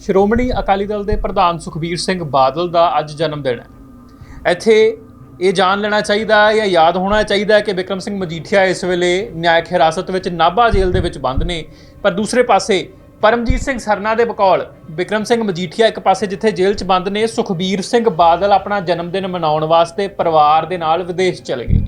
ਸ਼੍ਰੋਮਣੀ ਅਕਾਲੀ ਦਲ ਦੇ ਪ੍ਰਧਾਨ ਸੁਖਬੀਰ ਸਿੰਘ ਬਾਦਲ ਦਾ ਅੱਜ ਜਨਮ ਦਿਨ ਹੈ। ਇੱਥੇ ਇਹ ਜਾਣ ਲੈਣਾ ਚਾਹੀਦਾ ਜਾਂ ਯਾਦ ਹੋਣਾ ਚਾਹੀਦਾ ਕਿ ਵਿਕਰਮ ਸਿੰਘ ਮਜੀਠੀਆ ਇਸ ਵੇਲੇ ਨਿਆਇਕ ਹਿਰਾਸਤ ਵਿੱਚ ਨਾਭਾ ਜੇਲ੍ਹ ਦੇ ਵਿੱਚ ਬੰਦ ਨੇ। ਪਰ ਦੂਸਰੇ ਪਾਸੇ ਪਰਮਜੀਤ ਸਿੰਘ ਸਰਨਾ ਦੇ ਬਕੌਲ ਵਿਕਰਮ ਸਿੰਘ ਮਜੀਠੀਆ ਇੱਕ ਪਾਸੇ ਜਿੱਥੇ ਜੇਲ੍ਹ 'ਚ ਬੰਦ ਨੇ, ਸੁਖਬੀਰ ਸਿੰਘ ਬਾਦਲ ਆਪਣਾ ਜਨਮ ਦਿਨ ਮਨਾਉਣ ਵਾਸਤੇ ਪਰਿਵਾਰ ਦੇ ਨਾਲ ਵਿਦੇਸ਼ ਚਲੇ ਗਏ।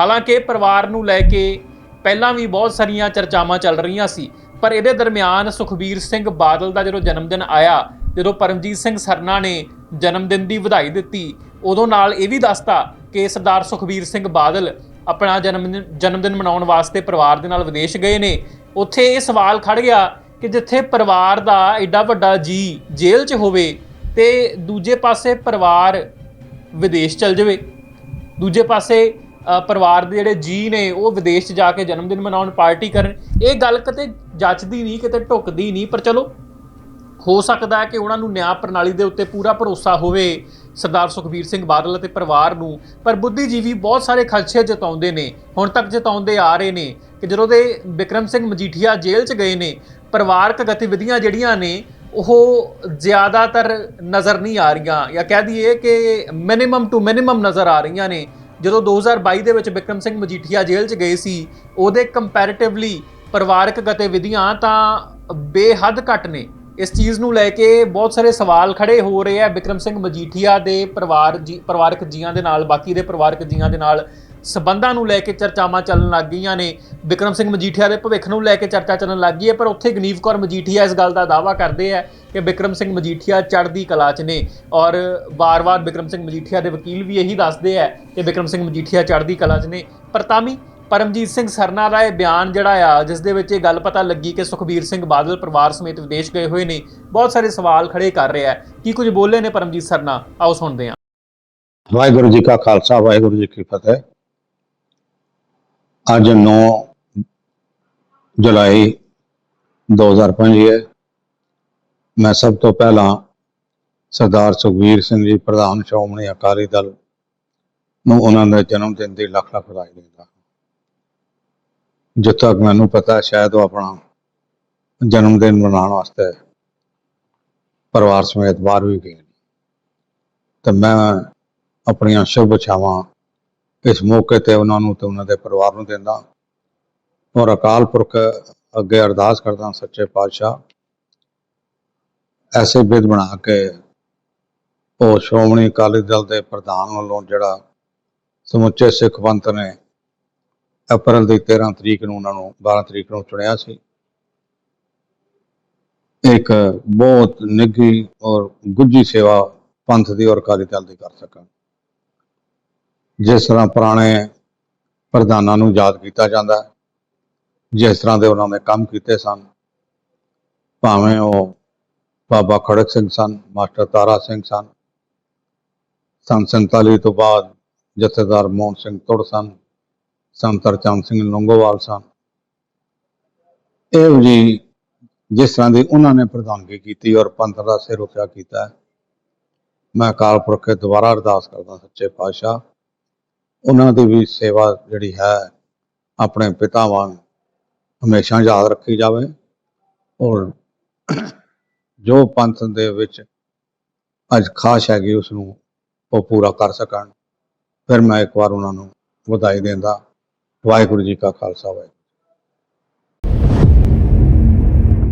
ਹਾਲਾਂਕਿ ਪਰਿਵਾਰ ਨੂੰ ਲੈ ਕੇ ਪਹਿਲਾਂ ਵੀ ਬਹੁਤ ਸਾਰੀਆਂ ਚਰਚਾਵਾਂ ਚੱਲ ਰਹੀਆਂ ਸੀ। ਪਰ ਇਹਦੇ ਦਰਮਿਆਨ ਸੁਖਬੀਰ ਸਿੰਘ ਬਾਦਲ ਦਾ ਜਦੋਂ ਜਨਮ ਦਿਨ ਆਇਆ, ਜਦੋਂ ਪਰਮਜੀਤ ਸਿੰਘ ਸਰਨਾ ਨੇ ਜਨਮ ਦਿਨ ਦੀ ਵਧਾਈ ਦਿੱਤੀ, ਉਦੋਂ ਨਾਲ ਇਹ ਵੀ ਦੱਸਤਾ ਕਿ ਸਰਦਾਰ ਸੁਖਬੀਰ ਸਿੰਘ ਬਾਦਲ ਆਪਣਾ ਜਨਮ ਦਿਨ ਜਨਮ ਦਿਨ ਮਨਾਉਣ ਵਾਸਤੇ ਪਰਿਵਾਰ ਦੇ ਨਾਲ ਵਿਦੇਸ਼ ਗਏ ਨੇ। ਉੱਥੇ ਇਹ ਸਵਾਲ ਖੜ ਗਿਆ ਕਿ ਜਿੱਥੇ ਪਰਿਵਾਰ ਦਾ ਐਡਾ ਵੱਡਾ ਜੀ ਜੇਲ੍ਹ 'ਚ ਹੋਵੇ ਤੇ ਦੂਜੇ ਪਾਸੇ ਪਰਿਵਾਰ ਵਿਦੇਸ਼ ਚਲ ਜਾਵੇ, ਦੂਜੇ ਪਾਸੇ ਪਰਿਵਾਰ ਦੇ ਜਿਹੜੇ ਜੀ ਨੇ, ਉਹ ਵਿਦੇਸ਼ 'ਚ ਜਾ ਕੇ ਜਨਮ ਦਿਨ ਮਨਾਉਣ ਪਾਰਟੀ ਕਰਨ। ਇਹ ਗੱਲ ਕਿਤੇ ਜੱਚਦੀ ਨਹੀਂ, ਕਿਤੇ ਢੁੱਕਦੀ ਨਹੀਂ, ਪਰ ਚਲੋ, ਹੋ ਸਕਦਾ ਹੈ ਕਿ ਉਹਨਾਂ ਨੂੰ ਨਿਆਂ ਪ੍ਰਣਾਲੀ ਦੇ ਉੱਤੇ ਪੂਰਾ ਭਰੋਸਾ ਹੋਵੇ ਸਰਦਾਰ ਸੁਖਬੀਰ ਸਿੰਘ ਬਾਦਲ ਅਤੇ ਪਰਿਵਾਰ ਨੂੰ। ਪਰ ਬੁੱਧੀਜੀਵੀ ਬਹੁਤ ਸਾਰੇ ਖਦਸ਼ੇ ਜਤਾਉਂਦੇ ਨੇ, ਹੁਣ ਤੱਕ ਜਤਾਉਂਦੇ ਆ ਰਹੇ ਨੇ ਕਿ ਜਦੋਂ ਦੇ ਵਿਕਰਮ ਸਿੰਘ ਮਜੀਠੀਆ ਜੇਲ੍ਹ 'ਚ ਗਏ ਨੇ, ਪਰਿਵਾਰਕ ਗਤੀਵਿਧੀਆਂ ਜਿਹੜੀਆਂ ਨੇ, ਉਹ ਜ਼ਿਆਦਾਤਰ ਨਜ਼ਰ ਨਹੀਂ ਆ ਰਹੀਆਂ ਜਾਂ ਕਹਿ ਦਈਏ ਕਿ ਮਿਨੀਮਮ ਟੂ ਮਿਨੀਮਮ ਨਜ਼ਰ ਆ ਰਹੀਆਂ ਨੇ। ਜਦੋਂ 2022 ਦੇ ਵਿੱਚ ਵਿਕਰਮ ਸਿੰਘ ਮਜੀਠੀਆ ਜੇਲ੍ਹ 'ਚ ਗਏ ਸੀ, ਉਹਦੇ ਕੰਪੈਰੀਟਿਵਲੀ ਪਰਿਵਾਰਕ ਗਤੀਵਿਧੀਆਂ ਤਾਂ ਬੇਹੱਦ ਘੱਟ ਨੇ। ਇਸ ਚੀਜ਼ ਨੂੰ ਲੈ ਕੇ ਬਹੁਤ ਸਾਰੇ ਸਵਾਲ ਖੜੇ ਹੋ ਰਹੇ ਆ ਵਿਕਰਮ ਸਿੰਘ ਮਜੀਠੀਆ ਦੇ ਪਰਿਵਾਰ ਜੀ, ਪਰਿਵਾਰਕ ਜੀਆਂ ਦੇ ਨਾਲ, ਬਾਕੀ ਦੇ ਪਰਿਵਾਰਕ ਜੀਆਂ ਦੇ ਨਾਲ। ਸਬੰਧਾਂ ਨੂੰ ਲੈ ਕੇ ਚਰਚਾਵਾਂ ਚੱਲਣ ਲੱਗ ਗਈਆਂ ਨੇ। ਵਿਕਰਮ ਸਿੰਘ ਮਜੀਠੀਆ ਦੇ ਭਵਿੱਖ ਨੂੰ ਲੈ ਕੇ ਚਰਚਾ ਚੱਲਣ ਲੱਗ ਗਈ ਹੈ, ਪਰ ਉੱਥੇ ਗਨੀਵ ਕੌਰ ਮਜੀਠੀਆ ਇਸ ਗੱਲ ਦਾ ਦਾਅਵਾ ਕਰਦੇ ਆ ਕਿ ਵਿਕਰਮ ਸਿੰਘ ਮਜੀਠੀਆ ਚੜ੍ਹਦੀ ਕਲਾ 'ਚ ਨੇ। ਔਰ ਵਾਰ-ਵਾਰ ਵਿਕਰਮ ਸਿੰਘ ਮਜੀਠੀਆ ਦੇ ਵਕੀਲ ਵੀ ਇਹੀ ਦੱਸਦੇ ਆ ਕਿ ਵਿਕਰਮ ਸਿੰਘ ਮਜੀਠੀਆ ਚੜ੍ਹਦੀ ਕਲਾ 'ਚ ਨੇ। ਪਰ ਤਾਂ ਵੀ ਪਰਮਜੀਤ ਸਿੰਘ ਸਰਨਾ ਦਾ ਇਹ ਬਿਆਨ ਜਿਹੜਾ ਆ, ਜਿਸ ਦੇ ਵਿੱਚ ਇਹ ਗੱਲ ਪਤਾ ਲੱਗੀ ਕਿ ਸੁਖਬੀਰ ਸਿੰਘ ਬਾਦਲ ਪਰਿਵਾਰ ਸਮੇਤ ਵਿਦੇਸ਼ ਗਏ ਹੋਏ ਨੇ, ਬਹੁਤ ਸਾਰੇ ਸਵਾਲ ਖੜੇ ਕਰ ਰਿਹਾ ਹੈ। ਕੀ ਕੁਝ ਬੋਲੇ ਨੇ ਪਰਮਜੀਤ ਸਰਨਾ? ਆਓ ਸੁਣਦੇ ਹਾਂ। ਵਾਹਿਗੁਰੂ ਜੀ ਕਾ ਖਾਲਸਾ, ਵਾਹਿਗੁਰੂ ਜੀ ਕੀ ਫਤਿਹ। ਅੱਜ 9 ਜੁਲਾਈ 2005 ਹੈ ਮੈਂ ਸਭ ਤੋਂ ਪਹਿਲਾਂ ਸਰਦਾਰ ਸੁਖਬੀਰ ਸਿੰਘ ਜੀ, ਪ੍ਰਧਾਨ ਸ਼੍ਰੋਮਣੀ ਅਕਾਲੀ ਦਲ ਨੂੰ ਉਹਨਾਂ ਦੇ ਜਨਮ ਦਿਨ ਦੀ ਲੱਖ ਲੱਖ ਵਧਾਈ ਦਿੰਦਾ ਹਾਂ। ਜਿੱਥੋਂ ਤੱਕ ਮੈਨੂੰ ਪਤਾ ਸ਼ਾਇਦ ਉਹ ਆਪਣਾ ਜਨਮ ਦਿਨ ਮਨਾਉਣ ਵਾਸਤੇ ਪਰਿਵਾਰ ਸਮੇਤ ਬਾਹਰ ਵੀ ਗਏ ਨੇ। ਤੇ ਮੈਂ ਆਪਣੀਆਂ ਸ਼ੁਭ ਇਛਾਵਾਂ ਇਸ ਮੌਕੇ ਤੇ ਉਹਨਾਂ ਨੂੰ ਤੇ ਉਹਨਾਂ ਦੇ ਪਰਿਵਾਰ ਨੂੰ ਦਿੰਦਾ। ਔਰ ਅਕਾਲ ਪੁਰਖ ਅੱਗੇ ਅਰਦਾਸ ਕਰਦਾ ਸੱਚੇ ਪਾਤਸ਼ਾਹ। ਐਸੇ ਬਿਧ ਬਣਾ ਕੇ ਉਹ ਸ਼੍ਰੋਮਣੀ ਅਕਾਲੀ ਦਲ ਦੇ ਪ੍ਰਧਾਨ ਵੱਲੋਂ ਜਿਹੜਾ ਸਮੁੱਚੇ ਸਿੱਖ ਪੰਥ ਨੇ ਅਪ੍ਰੈਲ ਦੀ 13 ਤਰੀਕ ਨੂੰ ਉਹਨਾਂ ਨੂੰ 12 ਤਰੀਕ ਨੂੰ ਚੁਣਿਆ ਸੀ। ਇੱਕ ਬਹੁਤ ਨਿੱਘੀ ਔਰ ਗੁੱਜੀ ਸੇਵਾ ਪੰਥ ਦੀ ਔਰ ਅਕਾਲੀ ਦਲ ਦੀ ਕਰ ਸਕਣ। ਜਿਸ ਤਰ੍ਹਾਂ ਪੁਰਾਣੇ ਪ੍ਰਧਾਨਾਂ ਨੂੰ ਯਾਦ ਕੀਤਾ ਜਾਂਦਾ ਹੈ, ਜਿਸ ਤਰ੍ਹਾਂ ਦੇ ਉਹਨਾਂ ਨੇ ਕੰਮ ਕੀਤੇ ਸਨ, ਭਾਵੇਂ ਉਹ ਬਾਬਾ ਖੜਕ ਸਿੰਘ ਸਨ, ਮਾਸਟਰ ਤਾਰਾ ਸਿੰਘ ਸਨ, ਸੰਨ 47 ਤੋਂ ਬਾਅਦ ਜਥੇਦਾਰ ਮੋਹਨ ਸਿੰਘ ਤੁੜ ਸਨ ਸੰਤ ਹਰਚੰਦ ਸਿੰਘ ਲੰਗੋਵਾਲ ਸਨ। ਇਹ ਜੀ ਜਿਸ ਤਰ੍ਹਾਂ ਦੀ ਉਹਨਾਂ ਨੇ ਪ੍ਰਧਾਨਗੀ ਕੀਤੀ ਔਰ ਪੰਥ ਦਾ ਸਿਰ ਉੱਚਾ ਕੀਤਾ ਮੈਂ ਅਕਾਲ ਪੁਰਖ ਅੱਗੇ ਦੁਬਾਰਾ ਅਰਦਾਸ ਕਰਦਾ ਸੱਚੇ ਪਾਤਸ਼ਾਹ ਉਹਨਾਂ ਦੀ ਵੀ ਸੇਵਾ ਜਿਹੜੀ ਹੈ, ਆਪਣੇ ਪਿਤਾ ਵਾਂਗ ਹਮੇਸ਼ਾ ਯਾਦ ਰੱਖੀ ਜਾਵੇ ਔਰ ਜੋ ਪੰਥ ਦੇ ਵਿੱਚ ਅੱਜ ਖਾਸ਼ ਹੈਗੀ ਉਸ ਨੂੰ ਉਹ ਪੂਰਾ ਕਰ ਸਕਣ। ਫਿਰ ਮੈਂ ਇੱਕ ਵਾਰ ਉਹਨਾਂ ਨੂੰ ਵਧਾਈ ਦਿੰਦਾ। ਵਾਹਿਗੁਰੂ ਜੀ ਕਾ ਖਾਲਸਾ, ਵਾਹਿਗੁਰੂ।